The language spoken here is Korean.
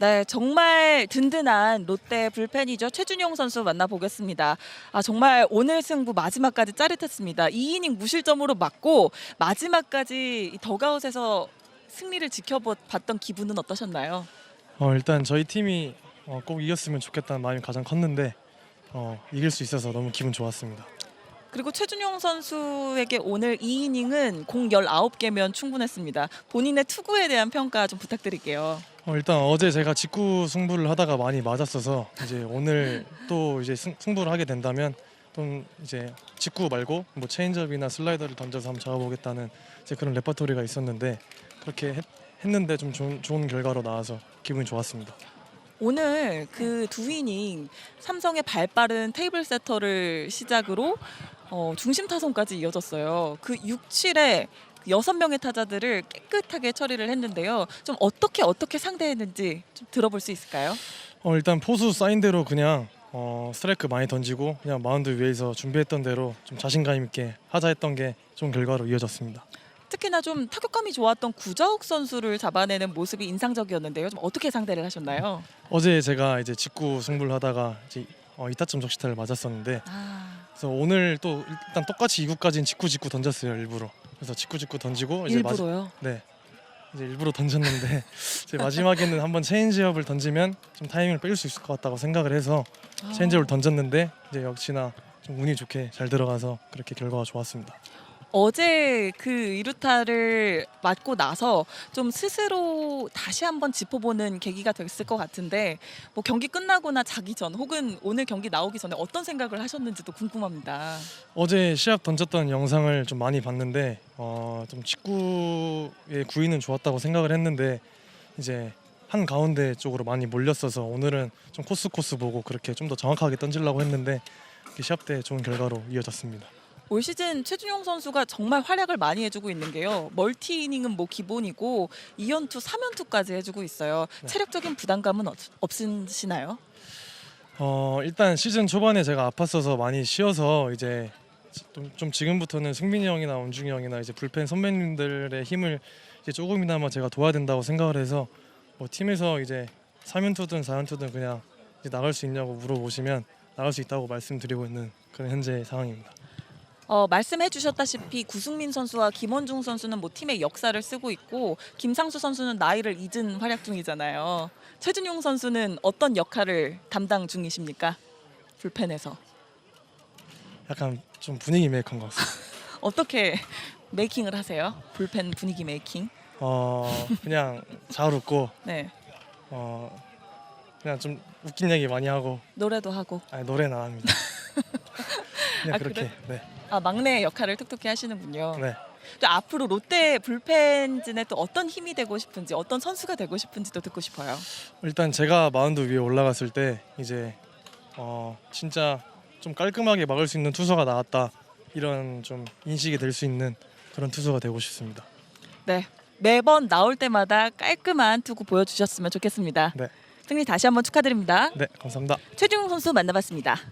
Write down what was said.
네, 정말 든든한 롯데 불펜이죠. 최준용 선수 만나보겠습니다. 아, 정말 오늘 승부 마지막까지 짜릿했습니다. 2이닝 무실점으로 맞고 마지막까지 이 더가웃에서 승리를 지켜봤던 기분은 어떠셨나요? 어, 일단 저희 팀이 어, 꼭 이겼으면 좋겠다는 마음이 가장 컸는데 어, 이길 수 있어서 너무 기분 좋았습니다. 그리고 최준용 선수에게 오늘 2이닝은 공 19개면 충분했습니다. 본인의 투구에 대한 평가 좀 부탁드릴게요. 어, 일단 어제 제가 직구 승부를 하다가 많이 맞았어서 이제 오늘 또 이제 승, 승부를 하게 된다면 좀 이제 직구 말고 뭐 체인지업이나 슬라이더를 던져서 한번 잡아보겠다는 이제 그런 레퍼토리가 있었는데 그렇게 했, 했는데 좀 좋은, 좋은 결과로 나와서 기분이 좋았습니다. 오늘 그 두 이닝 삼성의 발빠른 테이블 세터를 시작으로 어, 중심 타선까지 이어졌어요. 그 6, 7에 여섯 명의 타자들을 깨끗하게 처리를 했는데요. 좀 어떻게 어떻게 상대했는지 좀 들어볼 수 있을까요? 어, 일단 포수 사인대로 그냥 어, 스트라이크 많이 던지고 그냥 마운드 위에서 준비했던 대로 좀 자신감 있게 하자 했던 게 좋은 결과로 이어졌습니다. 특히나 좀 타격감이 좋았던 구자욱 선수를 잡아내는 모습이 인상적이었는데요. 좀 어떻게 상대를 하셨나요? 어제 제가 이제 직구 승부를 하다가 이제 어, 이타점 적시타를 맞았었는데 아, 그래서 오늘 또 일단 똑같이 2구까지는 직구 직구 던졌어요 일부러. 그래서 직구 직구 던지고 이제 마지, 일부러요. 네 이제 일부러 던졌는데 이제 마지막에는 한번 체인지업을 던지면 좀 타이밍을 뺄 수 있을 것 같다고 생각을 해서 아. 체인지업을 던졌는데 이제 역시나 좀 운이 좋게 잘 들어가서 그렇게 결과가 좋았습니다. 어제 그 이루타를 맞고 나서 좀 스스로 다시 한번 짚어보는 계기가 됐을 것 같은데 뭐 경기 끝나거나 자기 전 혹은 오늘 경기 나오기 전에 어떤 생각을 하셨는지도 궁금합니다. 어제 시합 던졌던 영상을 좀 많이 봤는데 어, 좀 직구의 구위는 좋았다고 생각을 했는데 이제 한 가운데 쪽으로 많이 몰렸어서 오늘은 좀 코스 코스 보고 그렇게 좀 더 정확하게 던지려고 했는데 이렇게 시합 때 좋은 결과로 이어졌습니다. 올 시즌 최준용 선수가 정말 활약을 많이 해주고 있는 게요. 멀티 이닝은 뭐 기본이고 2연투, 3연투까지 해주고 있어요. 네. 체력적인 부담감은 없, 없으시나요? 어, 일단 시즌 초반에 제가 아팠어서 많이 쉬어서 이제 좀, 좀 지금부터는 승민이 형이나 원중이 형이나 이제 불펜 선배님들의 힘을 이제 조금이나마 제가 도와야 된다고 생각을 해서 뭐 팀에서 이제 3연투든 4연투든 그냥 이제 나갈 수 있냐고 물어보시면 나갈 수 있다고 말씀드리고 있는 그런 현재 상황입니다. 어, 말씀해 주셨다시피 구승민 선수와 김원중 선수는 뭐 팀의 역사를 쓰고 있고 김상수 선수는 나이를 잊은 활약 중이잖아요. 최준용 선수는 어떤 역할을 담당 중이십니까? 불펜에서 약간 좀 분위기 메이커인 것 같습니다. 어떻게 메이킹을 하세요? 불펜 분위기 메이킹. 어, 그냥 잘 웃고 네, 어, 그냥 좀 웃긴 얘기 많이 하고 노래도 하고. 아니 노래는 안 합니다. 그냥 아, 그렇게 네, 아 막내 역할을 톡톡히 하시는군요. 네. 또 앞으로 롯데 불펜진에 또 어떤 힘이 되고 싶은지, 어떤 선수가 되고 싶은지도 듣고 싶어요. 일단 제가 마운드 위에 올라갔을 때 이제 어 진짜 좀 깔끔하게 막을 수 있는 투수가 나왔다 이런 좀 인식이 될 수 있는 그런 투수가 되고 싶습니다. 네, 매번 나올 때마다 깔끔한 투구 보여주셨으면 좋겠습니다. 네. 승리 다시 한번 축하드립니다. 네 감사합니다. 최준용 선수 만나봤습니다.